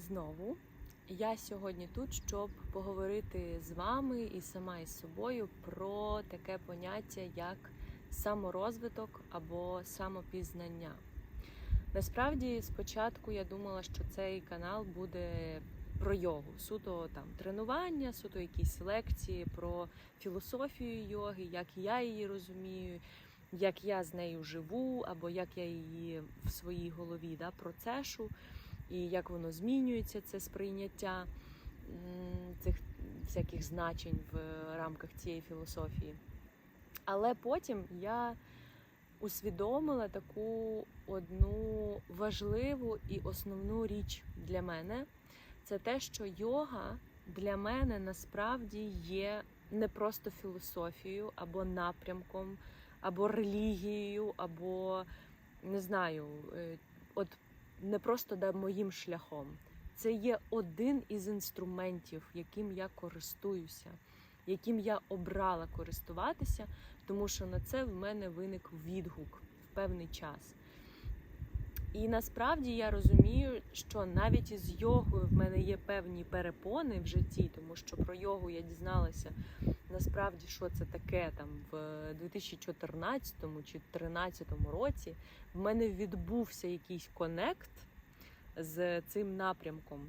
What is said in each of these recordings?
знову. Я сьогодні тут, щоб поговорити з вами і сама із собою про таке поняття, як саморозвиток або самопізнання. Насправді, спочатку я думала, що цей канал буде про йогу, суто там тренування, суто якісь лекції про філософію йоги, як я її розумію, як я з нею живу, або як я її в своїй голові да, процешу, і як воно змінюється, це сприйняття цих всяких значень в рамках цієї філософії. Але потім я усвідомила таку одну важливу і основну річ для мене. Це те, що йога для мене насправді є не просто філософією або напрямком, або релігією, або не знаю, е, от не просто да, моїм шляхом. Це є один із інструментів, яким я користуюся, яким я обрала користуватися, тому що на це в мене виник відгук в певний час. І насправді я розумію, що навіть із йогою в мене є певні перепони в житті, тому що про йогу я дізналася насправді, що це таке там в 2014 чи 2013 році. В мене відбувся якийсь конект з цим напрямком.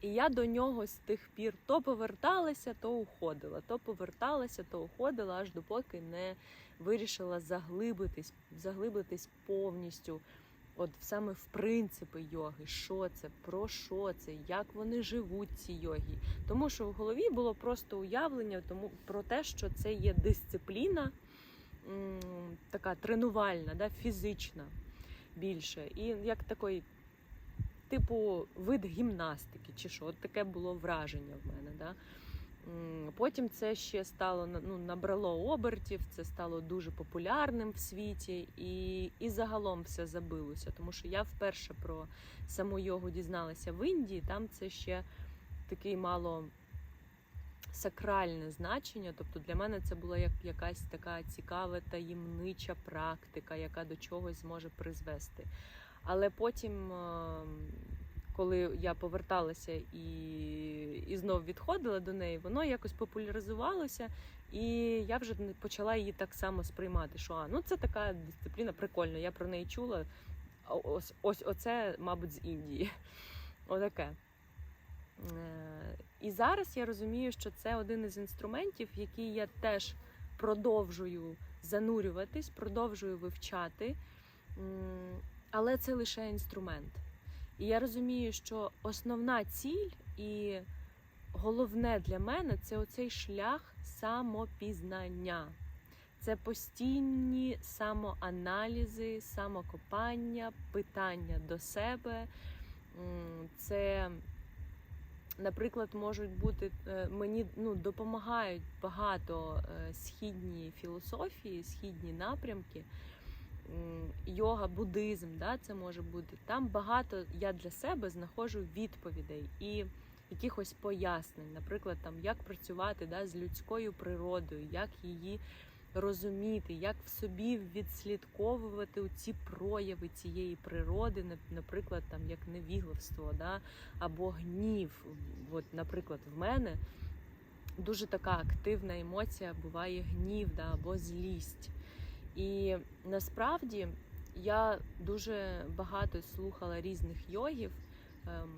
І я до нього з тих пір то поверталася, то уходила, то поверталася, то уходила, аж допоки не вирішила заглибитись, заглибитись повністю. От саме в принципи йоги, що це, про що це, як вони живуть ці йоги. Тому що в голові було просто уявлення тому про те, що це є дисципліна така тренувальна, да, фізична більше. І як такий, типу, вид гімнастики, чи що, от таке було враження в мене. Да. Потім це ще стало ну, набрало обертів, це стало дуже популярним в світі, і, і загалом все забилося. Тому що я вперше про саму йогу дізналася в Індії. Там це ще такий мало сакральне значення. Тобто для мене це була як якась така цікава таємнича практика, яка до чогось зможе призвести. Але потім. Коли я поверталася і, і знов відходила до неї, воно якось популяризувалося, і я вже почала її так само сприймати. Що а, ну це така дисципліна прикольна. Я про неї чула. Ось ось оце, мабуть, з Індії. Отаке. Е, І зараз я розумію, що це один із інструментів, який я теж продовжую занурюватись, продовжую вивчати. Але це лише інструмент. І я розумію, що основна ціль і головне для мене це оцей шлях самопізнання. Це постійні самоаналізи, самокопання, питання до себе. Це, наприклад, можуть бути е, мені ну, допомагають багато е, східні філософії, східні напрямки йога, буддизм, да, це може бути. Там багато я для себе знаходжу відповідей і якихось пояснень, наприклад, там як працювати да, з людською природою, як її розуміти, як в собі відслідковувати ці прояви цієї природи, наприклад, там як невігластво, да, або гнів. От, наприклад, в мене дуже така активна емоція буває гнів да, або злість. І насправді я дуже багато слухала різних йогів, ем,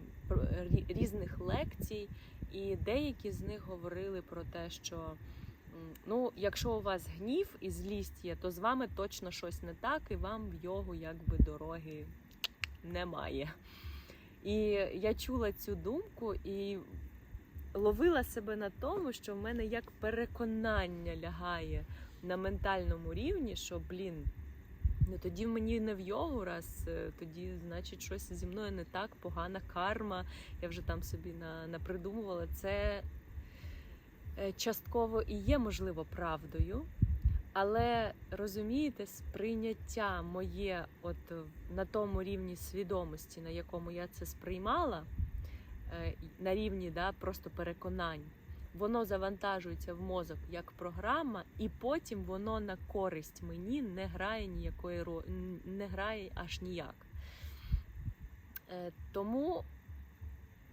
різних лекцій, і деякі з них говорили про те, що ну, якщо у вас гнів і злість є, то з вами точно щось не так, і вам в йогу якби дороги немає. І я чула цю думку і ловила себе на тому, що в мене як переконання лягає на ментальному рівні, що блін, ну тоді мені не в йогу раз, е, тоді, значить, щось зі мною не так, погана карма. Я вже там собі на, напридумувала. Це е, частково і є, можливо, правдою. Але розумієте, сприйняття моє, от на тому рівні свідомості, на якому я це сприймала, е, на рівні да, просто переконань, воно завантажується в мозок як програма, і потім воно на користь мені не грає ніякої не грає аж ніяк. Е, Тому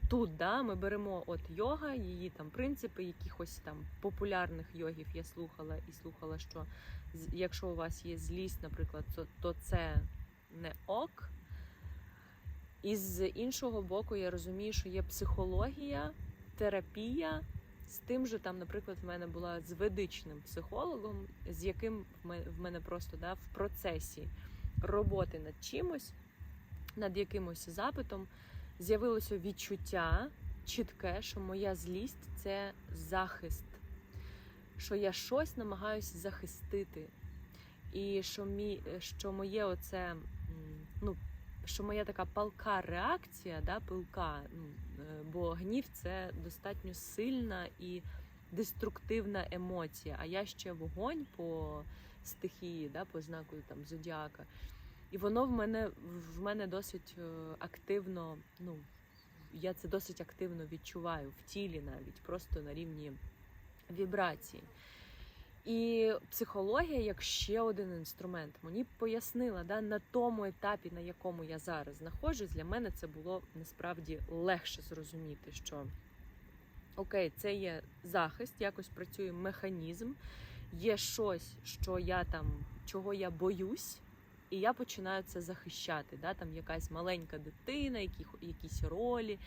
тут да, ми беремо от йога, її там принципи, якихось там популярних йогів я слухала і слухала, що якщо у вас є злість, наприклад, то це не ок. І з іншого боку, я розумію, що є психологія, терапія. З тим же там, наприклад, в мене була з ведичним психологом, з яким в мене, просто да, в процесі роботи над чимось, над якимось запитом, з'явилося відчуття чітке, що моя злість це захист, що я щось намагаюся захистити. І що, мій, що моє оце, ну, що моя така палка реакція, да, пилка, ну, е, бо гнів це достатньо сильна і деструктивна емоція. А я ще вогонь по стихії, да, по знаку там зодіака. І воно в мене в мене досить е, активно, ну я це досить активно відчуваю в тілі навіть, просто на рівні вібрації. І психологія, як ще один інструмент, мені пояснила да, на тому етапі, на якому я зараз знаходжусь, для мене це було насправді легше зрозуміти, що окей, це є захист, якось працює механізм, є щось, що я там, чого я боюсь, і я починаю це захищати. Да? Там якась маленька дитина, які, якісь ролі,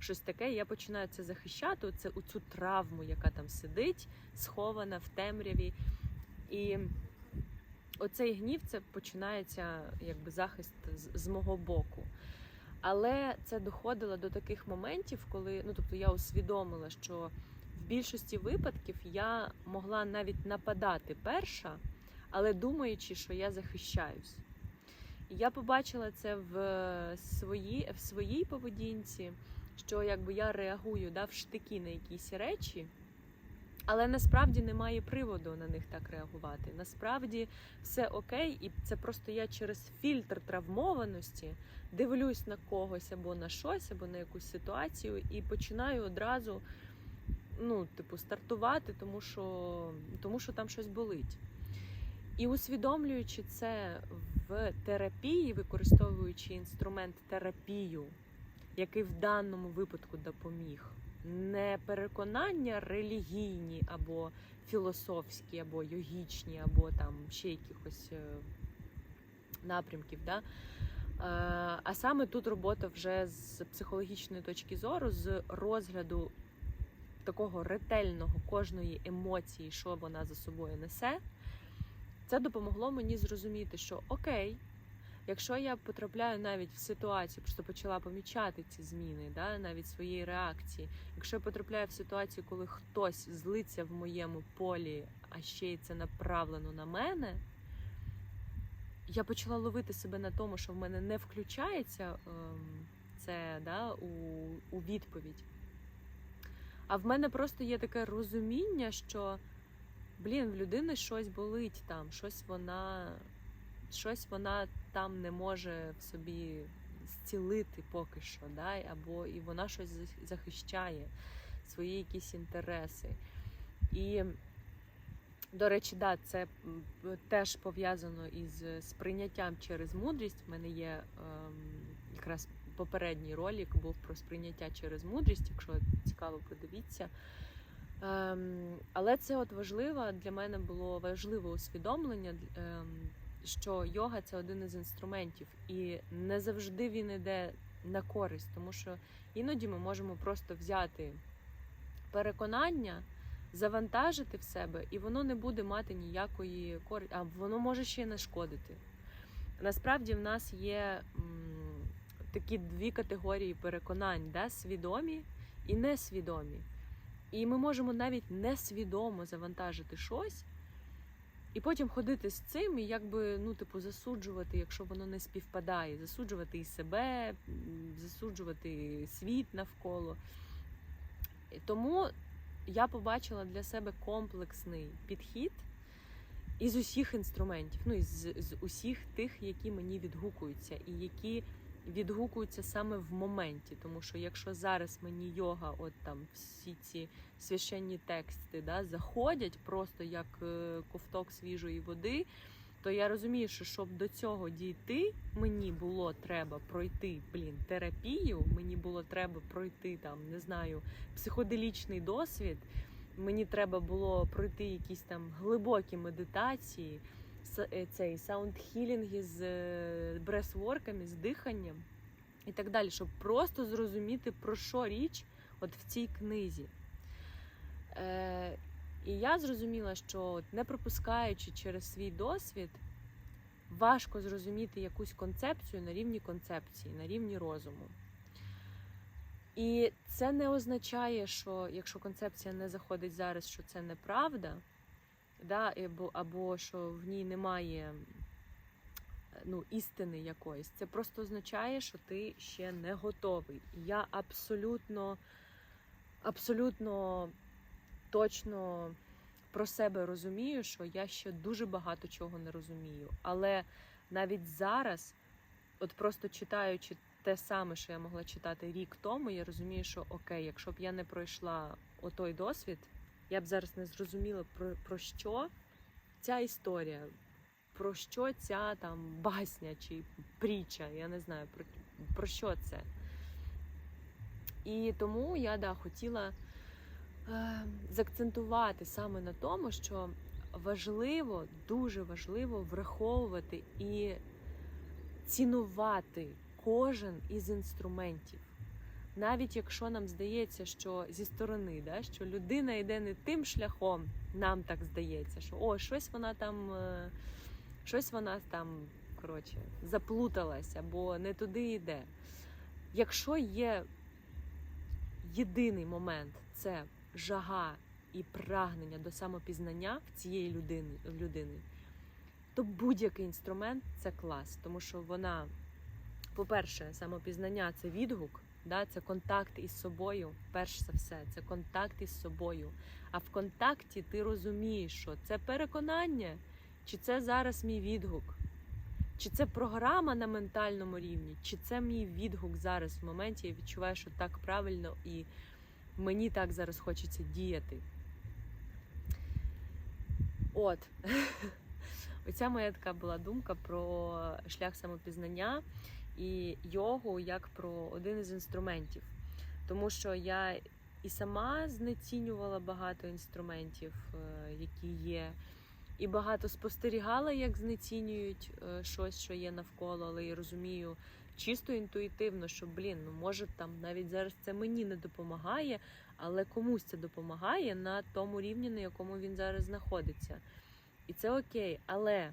щось таке. Я починаю це захищати. Оце у цю травму, яка там сидить, схована в темряві. І оцей гнів це починається якби захист з, з мого боку. Але це доходило до таких моментів, коли ну тобто я усвідомила, що в більшості випадків я могла навіть нападати перша, але думаючи, що я захищаюсь. Я побачила це в своїй, в своїй поведінці, що якби я реагую да, в штики на якісь речі, але насправді немає приводу на них так реагувати. Насправді все окей, і це просто я через фільтр травмованості дивлюсь на когось або на щось, або на якусь ситуацію, і починаю одразу ну, типу, стартувати, тому що, тому що там щось болить. І усвідомлюючи це в терапії, використовуючи інструмент терапію, який в даному випадку допоміг, не переконання релігійні або філософські, або йогічні, або там ще якихось е, напрямків. Да? Е, А саме тут робота вже з психологічної точки зору, з розгляду такого ретельного кожної емоції, що вона за собою несе. Це допомогло мені зрозуміти, що окей, якщо я потрапляю навіть в ситуацію, просто почала помічати ці зміни, да, навіть своєї реакції. Якщо я потрапляю в ситуацію, коли хтось злиться в моєму полі, а ще й це направлено на мене, я почала ловити себе на тому, що в мене не включається ем, це да, у, у відповідь. А в мене просто є таке розуміння, що блін, в людини щось болить там, щось вона, щось вона там не може в собі зцілити поки що, да? або і вона щось захищає, свої якісь інтереси. І, до речі, да, це теж пов'язано із сприйняттям через мудрість. У мене є ем, якраз попередній ролик був про сприйняття через мудрість. Якщо цікаво, подивіться. Ем, але це от важливо для мене було важливе усвідомлення, ем, що йога це один із інструментів, і не завжди він іде на користь, тому що іноді ми можемо просто взяти переконання, завантажити в себе, і воно не буде мати ніякої користі, а воно може ще й нашкодити. Насправді в нас є м, такі дві категорії переконань: да? свідомі і несвідомі. І ми можемо навіть несвідомо завантажити щось, і потім ходити з цим і якби ну, типу, засуджувати, якщо воно не співпадає, засуджувати і себе, засуджувати світ навколо. Тому я побачила для себе комплексний підхід із усіх інструментів, ну із з усіх тих, які мені відгукуються, і які відгукуються саме в моменті. Тому що якщо зараз мені йога, от там всі ці священні тексти да, заходять просто як е, ковток свіжої води, то я розумію, що щоб до цього дійти, мені було треба пройти блін, терапію, мені було треба пройти там, не знаю, психоделічний досвід. Мені треба було пройти якісь там глибокі медитації, цей саундхілінги з е, бресворками, з диханням і так далі, щоб просто зрозуміти, про що річ от в цій книзі. Е, і я зрозуміла, що не пропускаючи через свій досвід, важко зрозуміти якусь концепцію на рівні концепції, на рівні розуму. І це не означає, що якщо концепція не заходить зараз, що це неправда, да, або, що в ній немає ну, істини якоїсь. Це просто означає, що ти ще не готовий. І Я абсолютно, абсолютно точно про себе розумію, що я ще дуже багато чого не розумію. Але навіть зараз, от просто читаючи те саме, що я могла читати рік тому, я розумію, що окей, якщо б я не пройшла отой досвід, я б зараз не зрозуміла про, про що ця історія, про що ця там басня чи притча, я не знаю про, про що це. І тому я да, хотіла е, закцентувати саме на тому, що важливо, дуже важливо враховувати і цінувати кожен із інструментів. Навіть якщо нам здається, що зі сторони, да, що людина йде не тим шляхом, нам так здається, що о, щось вона там, е, щось вона там коротше, заплуталась або не туди йде. Якщо є єдиний момент це жага і прагнення до самопізнання в цієї людини, людини, то будь-який інструмент це клас, тому що вона, по-перше, самопізнання це відгук, да, це контакт із собою, перш за все, це контакт із собою. А в контакті ти розумієш, що це переконання, чи це зараз мій відгук, чи це програма на ментальному рівні, чи це мій відгук зараз в моменті. Я відчуваю, що так правильно і мені так зараз хочеться діяти. От. Оця моя така була думка про шлях самопізнання і йогу як про один із інструментів. Тому що я і сама знецінювала багато інструментів, е, які є, і багато спостерігала, як знецінюють е, щось, що є навколо, але я розумію чисто інтуїтивно, що блін, ну може там навіть зараз це мені не допомагає, але комусь це допомагає на тому рівні, на якому він зараз знаходиться. І це окей, але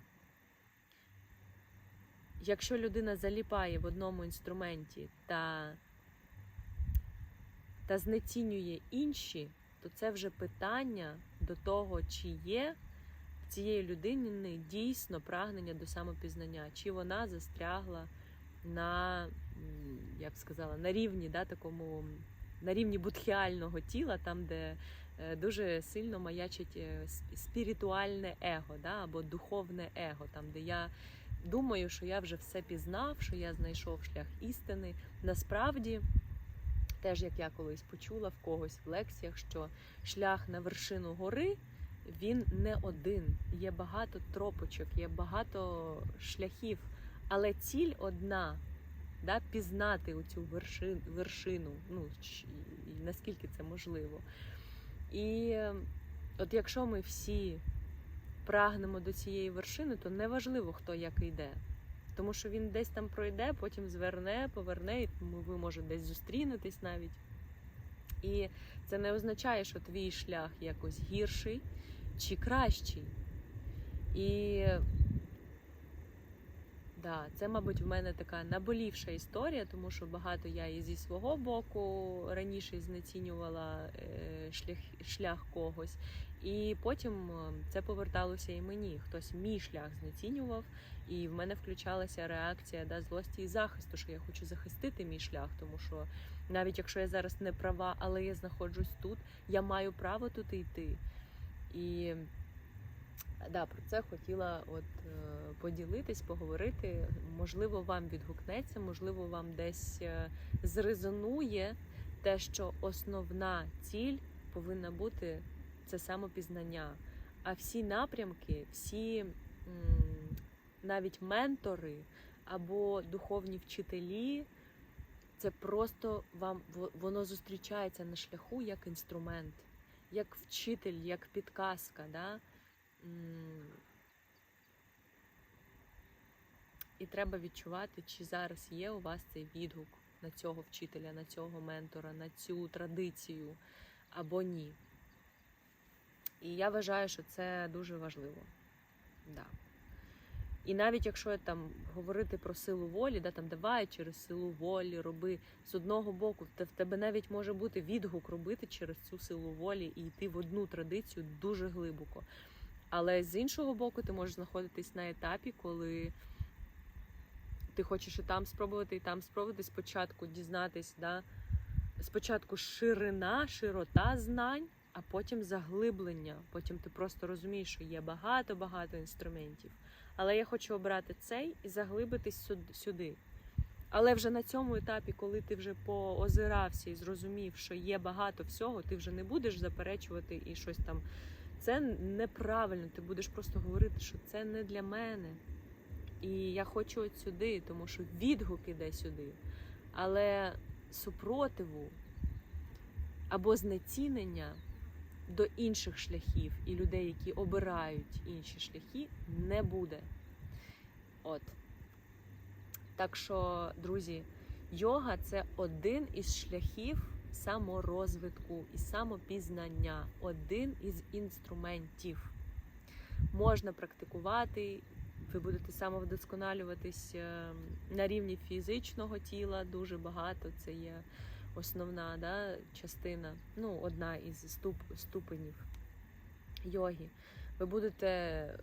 якщо людина заліпає в одному інструменті та, та знецінює інші, то це вже питання до того, чи є в цієї людини дійсно прагнення до самопізнання, чи вона застрягла на, я б сказала, на рівні да, такому, на рівні будхіального тіла, там, де е, дуже сильно маячить е, спіритуальне его, да, або духовне его, там, де я думаю, що я вже все пізнав, що я знайшов шлях істини. Насправді, теж як я колись почула в когось в лекціях, що шлях на вершину гори він не один. Є багато тропочок, є багато шляхів, але ціль одна. Да, пізнати оцю вершин, вершину, ну наскільки це можливо. І е, от якщо ми всі прагнемо до цієї вершини, то неважливо, хто як йде. Тому що він десь там пройде, потім зверне, поверне, і ви може десь зустрінетесь навіть. І це не означає, що твій шлях якось гірший чи кращий. І да, це, мабуть, в мене така наболівша історія, тому що багато я і зі свого боку раніше знецінювала е, шлях, шлях когось. І потім е, це поверталося і мені. Хтось мій шлях знецінював, і в мене включалася реакція да, злості і захисту, що я хочу захистити мій шлях, тому що навіть якщо я зараз не права, але я знаходжусь тут, я маю право тут йти. І да, про це хотіла от е, поділитись, поговорити. Можливо, вам відгукнеться, можливо, вам десь е, зрезонує те, що основна ціль повинна бути це самопізнання. А всі напрямки, всі навіть ментори або духовні вчителі, це просто вам воно зустрічається на шляху як інструмент, як вчитель, як підказка. Да? І треба відчувати, чи зараз є у вас цей відгук на цього вчителя, на цього ментора, на цю традицію або ні. І я вважаю, що це дуже важливо. Да. І навіть якщо там говорити про силу волі, да, там давай через силу волі роби з одного боку, в тебе навіть може бути відгук робити через цю силу волі і йти в одну традицію дуже глибоко. Але з іншого боку, ти можеш знаходитись на етапі, коли ти хочеш і там спробувати, і там спробувати спочатку дізнатись, да, спочатку ширина, широта знань, а потім заглиблення. Потім ти просто розумієш, що є багато-багато інструментів. Але я хочу обрати цей і заглибитись сюди. Але вже на цьому етапі, коли ти вже поозирався і зрозумів, що є багато всього, ти вже не будеш заперечувати і щось там. Це неправильно. Ти будеш просто говорити, що це не для мене. І я хочу от сюди, тому що відгук іде сюди. Але супротиву або знецінення до інших шляхів і людей, які обирають інші шляхи, не буде. От. Так що, друзі, йога це один із шляхів саморозвитку і самопізнання, один із інструментів. Можна практикувати, ви будете самовдосконалюватись е, на рівні фізичного тіла дуже багато. Це є основна да, частина, ну, одна із ступ, ступенів йоги. Ви будете е,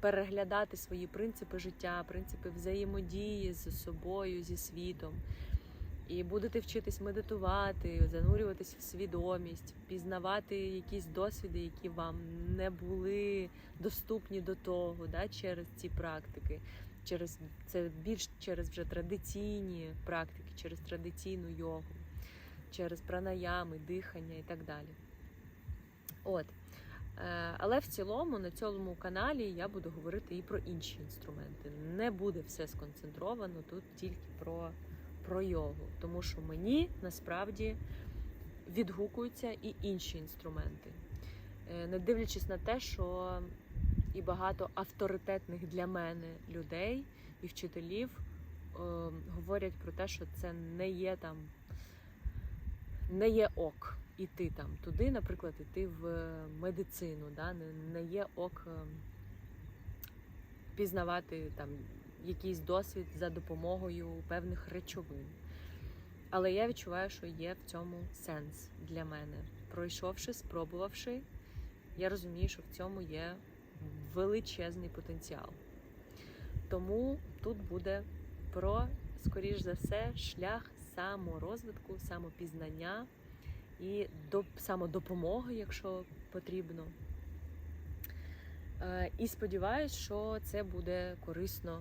переглядати свої принципи життя, принципи взаємодії з собою, зі світом. І будете вчитись медитувати, занурюватись в свідомість, пізнавати якісь досвіди, які вам не були доступні до того, да, через ці практики, через це більш через вже традиційні практики, через традиційну йогу, через пранаями, дихання і так далі. От. Е, Але в цілому на цьому каналі я буду говорити і про інші інструменти. Не буде все сконцентровано тут тільки про, про йогу, тому що мені насправді відгукуються і інші інструменти. Е, Не дивлячись на те, що і багато авторитетних для мене людей і вчителів е, говорять про те, що це не є там, не є ок іти там туди, наприклад, іти в медицину, да? не, є ок е, пізнавати там якийсь досвід за допомогою певних речовин. Але я відчуваю, що є в цьому сенс для мене. Пройшовши, спробувавши, я розумію, що в цьому є величезний потенціал. Тому тут буде про, скоріш за все, шлях саморозвитку, самопізнання і до самодопомоги, якщо потрібно. Е, І сподіваюсь, що це буде корисно